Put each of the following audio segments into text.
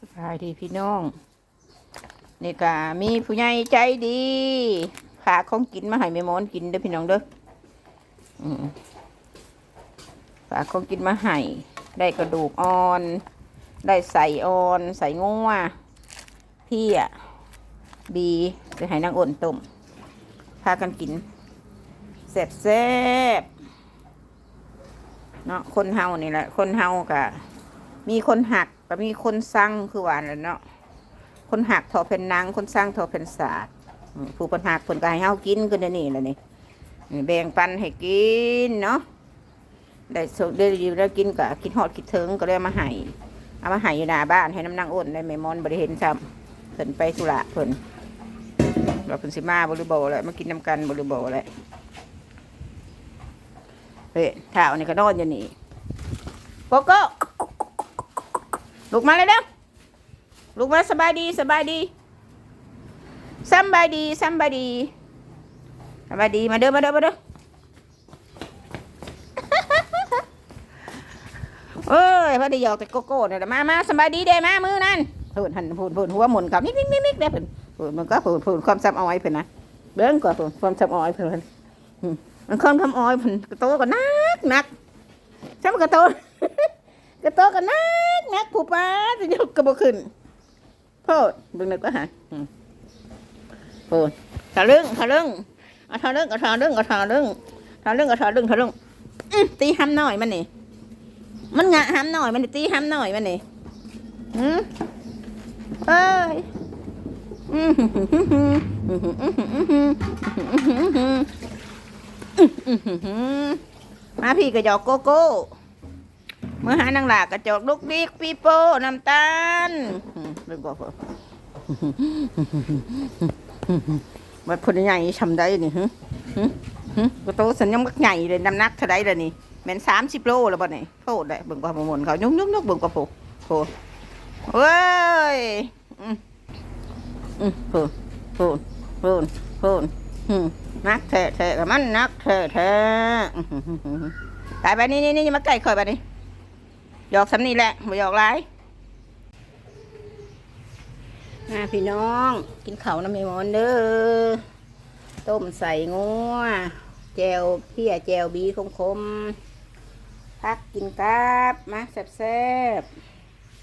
สบายดีพี่น้อง นี่ก็มีผู้ใหญ่ใจดีฝากของกินมาให้แม่มอนกินเด้อพี่น้องเด้ออืมฝากของกินมาให้ได้กระดูกอ่อน ได้ใส่อ่อน ใส่งัวพี่อะบีจะให้นางอ่นต้มพากันกินแซ่บแซ่บๆเนาะคนเฮานี่แหละ คนเฮากะมีคนหัก ก็มีคนสร้างคือหวานแล้วเนาะคนหักทอเป็นนางคนสร้างทอเป็นศาสตร์ผู้คนหักคนก็ให้เฮากินกันเดี๋ยวนี่แหละนี่นี่แบ่งปันให้กินเนาะได้สุได้อยู่ได้กินก็กินฮอดกินเถิงก็เลยมาให้เอามาให้อยู่หน้าบ้านให้น้ำนางอ้นได้แม่มอนบริเห็นซ้ำเพิ่นไปธุระเพิ่นเราเพิ่นสิมาบริบแหละมากินน้ำกันบริบแหละเฮ้ยท้าวนี่ก็นอนอยู่นี่โกโก้ ลุกมาเลยเด้อลุกมาสบายดีสบายดีสำบายดีสำบายดีสบายดีมาเด้อมาเด้อมาเด้อเอ้ยพอดีหยอกแต่โกโก้เนี่ยมามาสบายดีเด้มามือนั่นพูดหันพูดพูดหัวหมุนกับนิกนิกนิกนิกได้เพิ่นพูดมันก็พูดพูดความซ้ำอ้อยเพิ่นนะเบิ้งก่อนพูดความซ้ำอ้อยเพิ่นอืมมันความซ้ำอ้อยเพิ่นกระโตก็นักนักซ้ำกระโต กระโตก็นักนักผู้ป้าจะยกกระบอกขึ้นโพดบิ่งนึกก็หาอืมพูดทะลึ่งทะลึ่งเอาทะลึ่งอาทะลึ่งอาทะลึ่งทะลึ่งอาทะลึ่งทะลึ่งอื้อตีห้ำหน่อยมันนี่มันงะห้ำหน่อยมันตีห้ำหน่อยมันนี่หืมเอ้ยอื้อหือหือหือหือหือหือหือหือหือหือหือมาพี่กระจอกโกโก้ เมื่อหานางหลากกระจกลูกดิกปีโป้น้ำตาลอืมเป็นบอกว่ามันคนใหญ่ทำได้นี่ฮึฮึกระโตสัญญาณใหญ่เลยน้ำหนักเท่าไรล่ะนี่แม่นสามสิบโลแล้วบ่นี่โทษได้เบิ่งกว่าหมุนเขายุ่งยุ่งยุ่งเบิ่งกว่าโผโผเว้ยอืมอืมโผโผโผโผนักแท้แท้กับมันนักแท้แท้อื้อหือหือหือตายไปนี่นี่นี่มาใกล้ข่อยไปนี่ หยอกสำนี่แหละบ่หยอกหลายอ่าพี่น้อง กินเขาน้ำมีมอนเด้อ ต้มใส่งัวแจวเพี้ยแจวบีคมคมพักกินกับมาแซ่บ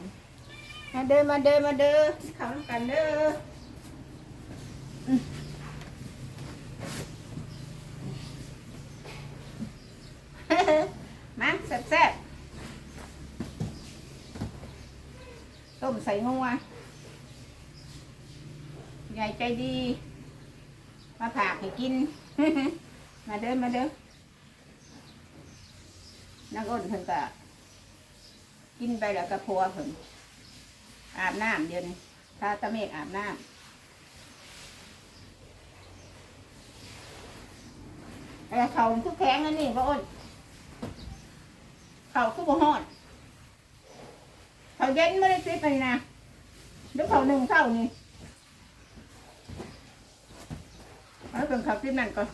ๆมาเด้อมาเด้อมาเด้อข้าวน้ำกันเด้ออืมมาแซ่บๆต้ม ใส่งัวใหญ่ใจดี มาผากให้กิน มาเด้อมาเด้อนักอ้นเพิ่นก็กินไปแล้วก็พัวเพิ่นอาบน้ำเดี๋ยวนี้ถ้าตะเมฆอาบน้ำไอ้เขาทุกแข็งอันนี้ก็อ้นเขาคือบ่ฮอด เย็นไม่ได้ติดไปนะเดี๋ยวเขาหนึ่งเท่านี่แล้วเป็นเขาติดนั่นก่อน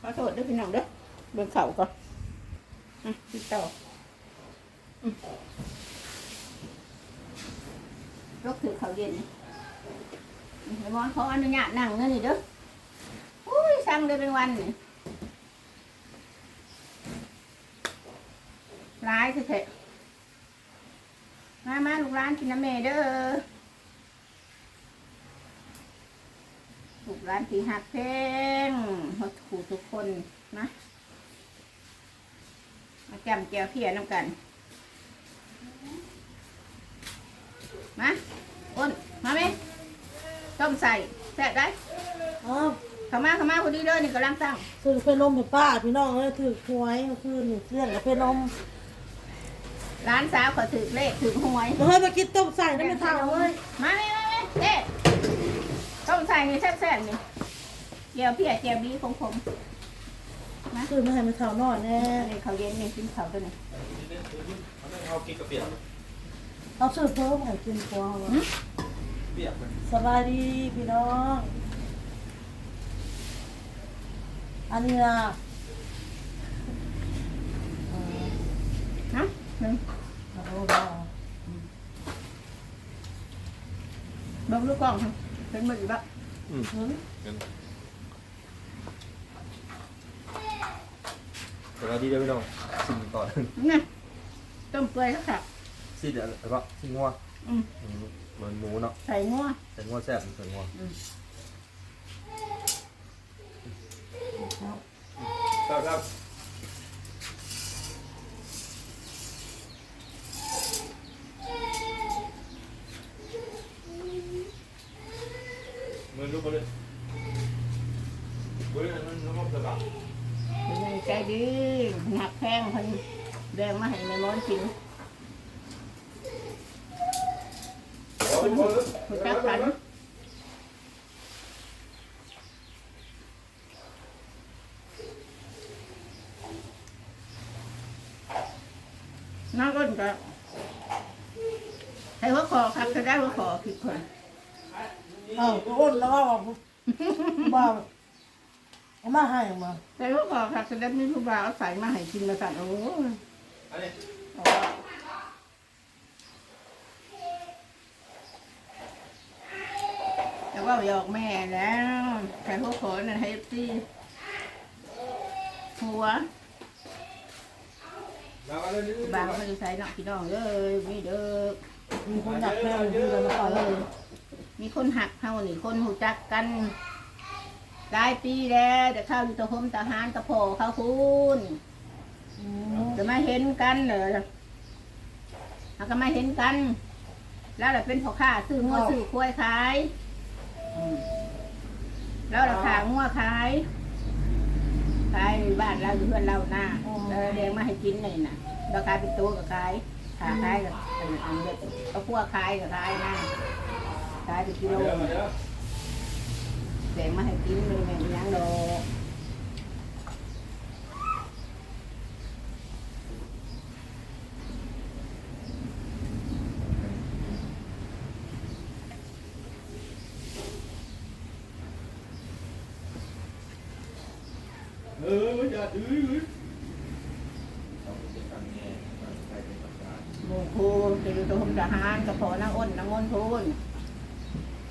ขอโทษด้วยพี่น้องเด้อเบิ่งเขาก่อนอะติดต่ออืมยกถือเขาเย็นนี่อืมเดี๋ยวมอนขออนุญาตนั่งนั่นนี่เด้ออุ้ยสั่งเลยเป็นวันนี่ ร้ายคือเถอะมามาลูกร้านกินน้ำเมเด้อลูกร้านที่หักเพลงหดขู่ทุกคนนะ มาจำแจวเพียน้ำกัน มาอ้นมาไหมต้มใส่แซ่บได้อ๋อเข้ามาเข้ามาพอดีเลยนี่กำลังตั้งซื้อเพนนมให้ป้าพี่น้องเอ้ยถือหวยเมื่อคืนนี่เรื่องกับเพนนม ร้านสาวเขาถือเลขถือหวยเฮ้ยมากินต้มใส่ได้ไม่เท่าเว้ยมาไหมมาไหมเอ๊ะต้มใส่นี่แซ่บๆนี่เจียวเพียเจียวบีคมซื้อมาให้ไม่เท่านอนแน่ๆนี่เขาวเย็นนี่กินเขาวตัวนี้เอากินกระเปียกเอาซื้อเพิ่มให้กินกว่าเปียกมันสบายดีพี่น้องอันนี้นะ นึ่งเอาบ่บ่เบิ่งลูกกล่องเถอะเป็นมืออีกบ่อืม หืมกันสวัสดีเด้อพี่น้องสิ่งก่อน นี่ต้มเปื่อยแล้วค่ะ สิ่งเดี๋ยวเอาปะสิ่งงัอหมูเนาะใส่งัว ใส่งัวแซ่บใส่งัวอครับครับ หูหูจักกันน้าก้นก็ให้หัวคอครับจะได้หัวคอผิดคนอ้าวอ้นแล้วว่าบ้าเอามาให้มาแต่หัวคอครับจะได้มีผู้บ่าวเอาใส่มาให้กินมาสั่นโอ้ย อันนี้ เอาว่าแต่ ว่าหยอกแม่แล้วแต่หัวคนั่นให้ตีหัวบางเขาจะใส่เนาะพี่น้องเอ้ยมีเด้อมีคนอยากแพงที่เรามาขอเลย มีคนหักเฮานี่คนหูจักกันหลายปีแล้วแต่เข้าอยู่ตะพมทหารตะโพเขาคุณจะมาเห็นกันเหรอเขาก็มาเห็นกัน แล้วเราเป็นพ่อค้าซื้องัวซื้อควายขาย แล้วเราขางัวขายขายบ้านเราอยู่เพื่อนเราหน้าแล้วเลี้ยงมาให้กินนี่น่ะเราขายเป็นตัวก็ขายขาขายกับอันอันเด็กก็พวกขายก็ขายนะขายเป็นกิโลเดี๋ยวเดี๋ยวแบ่งมาให้กินเลยแม่งยังดอก เอออย่าดื้อ หมูคูจะอยู่ตรงทหารกระเพาะนางอ้นนางอ้นพูน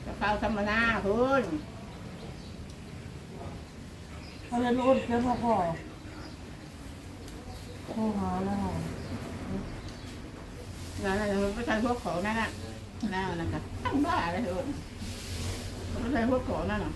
จะเข้าธรรมนาพูนเขาเรียนอ้นเพียงพอพอโทรหาแล้วนั่นแหละมันไม่ใช่พวกของนั่นน่ะนั่นนะครับตั้งบ้าอะไรเถอะมันไม่ใช่พวกของนั่นน่ะ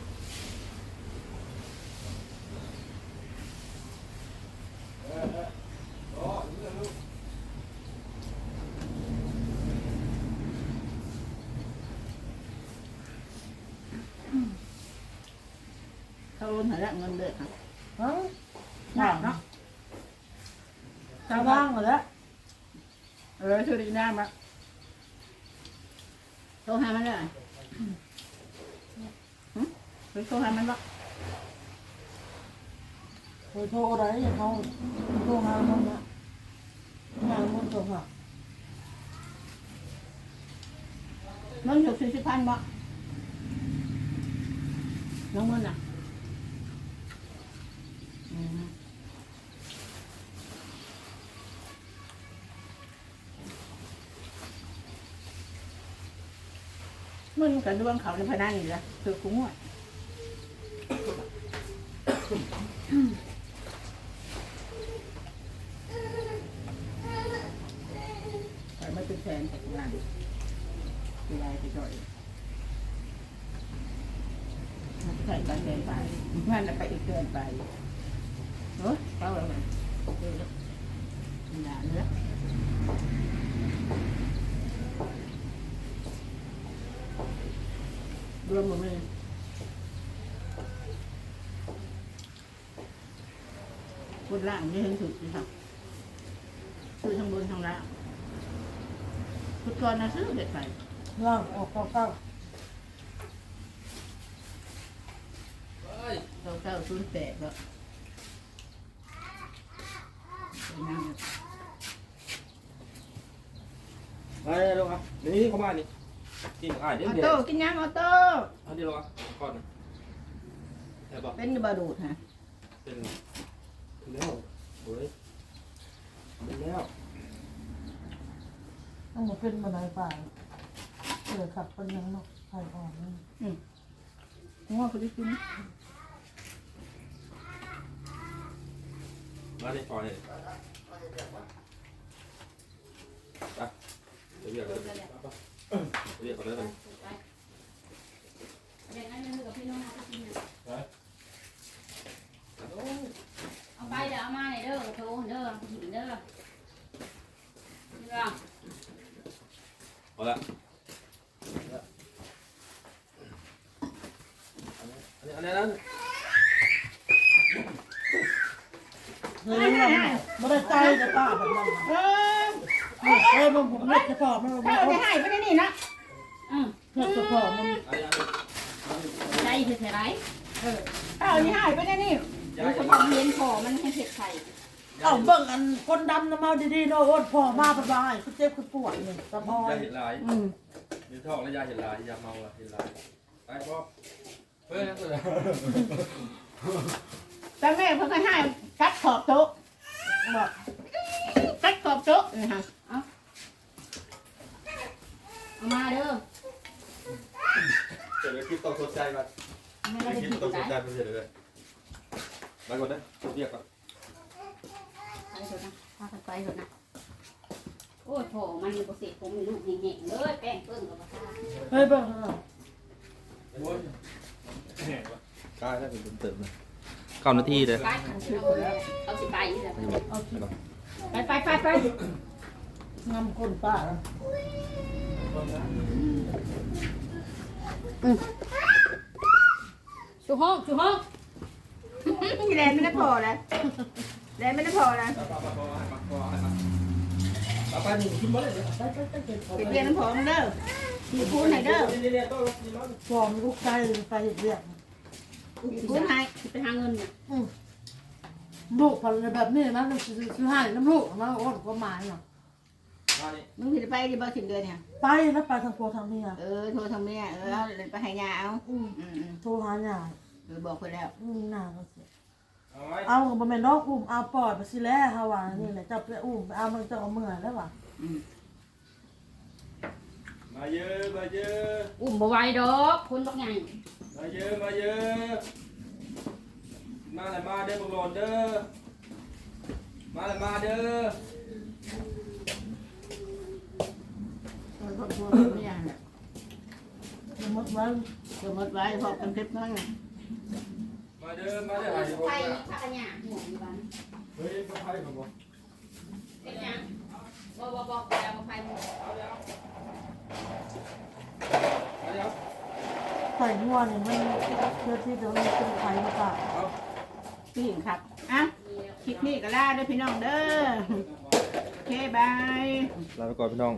เขาโอ นหาเงินเดือนค่ะฮะหนักเนาะชาวบ้านหมดแล้วเออช่วยดีน้ำละโทรหามันเลยหึไปโทรหามันละเคยโทรอะไรอย่างเขาโทรหาเขาเนี่ยงานมันโทรหามันอยู่สี่สิบพันบ่น้องมันอะอื มันกระดวงเขาในพนันนี่ละคือกุ้งอะแต่ไม่เป็นแฟนของงานที่ได้ที่จ่อยใส่กันเดินไปงานจะไปอีกเดินไป เฮ้ยเข้าแล้วมันเออหนาเนื้อรวมหมดเลยบนล่างนี่เห็นสุดสิครับคือทางบนทางล่างพุทธกรนะซื้อเด็ดไปล่างออกเก้าเก้าเราเข้าศูนย์แปดก็ ไปนั่งไปลงอะนี่เข้ามานี่กินอ่าเดี๋ยวออเดี๋ยโต้วกินยังออโต้อันนี้ลงอะก่อนใช่ป่ะเป็นบาดูดฮะเป็นถึงแล้วโอ้ยเป็นแล้วต้องมาเป็นบันไดป่าเออขับเป็นยังเนาะข่อ่อนนี่งัวเขาได้กิน มาดิพอเลยไปเรียกเลยเรียกก่อนเลยเอาไปเดี๋ยวเอามาเลยเด้อโทรเด้อหินเด้อนี่ว่า เอาละอันนี้อันนี้นั้น เฮ้ยไม่ได้ใจจะป้าแบบนั้นเฮ้ยเฮ้ยมันผมเล็กเฉพาะมัน ถ้าเอาไปให้ไปได้นี่นะ อืม เล็กเฉ พาะมันอันนี้อันนี้ใจเผ็ดไรถ้าเอานี่ให้ไปได้นี่มันเฉพาะเมียนพอมันให้เผ็ดไข่เอาเบิ่งอันคนดำน้ำเมาดีๆเนาะอ้นพ่อมาสบายคือเจ็บคือปวดเนี่ยสบายยาเห็นลายอืมมีท่องและยาเห็นลายยาเมาละเห็นลายไปพ่อเฮ้ยนั่นเลยแต่แม่เพิ่งให้ให้กัดขอบโต๊ะบอกกัดขอบโต๊ะนี่ฮะเอามาเด้อ ดี๋ยวคลิปต้องสนใจมาไม่ได้คลิปผิดต้องสนใจมันเฉยเลยไปก่อนนะเรียกก่อนไปเถอะนะพากันไปเถอะนะโอ้ยพอมันมีเกษตรผมมีลูกแห้งๆเลยแป้งเปิ้งกับปลาเฮ้ยเบิ่งโอ้าได้เป็นเติมเลยเก้านาทีเลยไปเอาสิไปนี่แหละไปไปไปไปงำคนป้า ชูห้องชูห้องแลนไม่ได้พอแล้วแลนไม่ได้พอแล้วไปไปนี่กินมาเลยไปไปไปไปไปเรียนน้ำผอมเด้อมีพูนให้เด้อฟอมลูกไก่ไปเรียกมีพูนให้ไปหาเงินเนี่ยลูกพันแบบนี้นะมันซื้อซื้อให้น้ำลูกนะอ้นก็หมายเนาะ มานี่มึงสิไปดิบ่ถึงเดือนเนี่ยไปแล้วไปทางโพทางเมียเออโทรทางแม่เออเอาเลยไปให้ยาเอาอืมอืมอืมโทรหาหยาเออบอกคนแล้วอืมหน้าก็เสียเอาไว้เอาบ่แม่นน้องอุ้มเอาปอดไปสิแล้วเฮาว่านี่แหละจับไปอุ้มไปเอามันจะเอาเมื่อยแล้วว่ะอืมมาเยอะมาเยอะอุ้มบ่ไหวดอกคนบักใหญ่มาเยอะมาเยอะมาเลยมาเด้อบุกหลอนเด้อมาเลยมาเด้อ เออคนพูดไม่ยังเนี่ยสมมติว่าเกิดหมดไว้พอเป็นคลิปนั่นน่ะมาเด้อมาเด้อหายไปไปบ่ข้าหยาห่วงอยู่บ้านเฮ้ยไปผมบ่เป็นยังบ่บ่บ่ไปเอามาไฟหมดเอาเดี๋ยวเอาเดี๋ยวใส่หัวนี่มันเพื่อที่จะมันเป็นไข่หรือเปล่าพี่หญิงครับอะคลิปนี้ก็ลาด้อพี่น้องเด้อโอเคบาย ลาไปก่อนพี่น้อง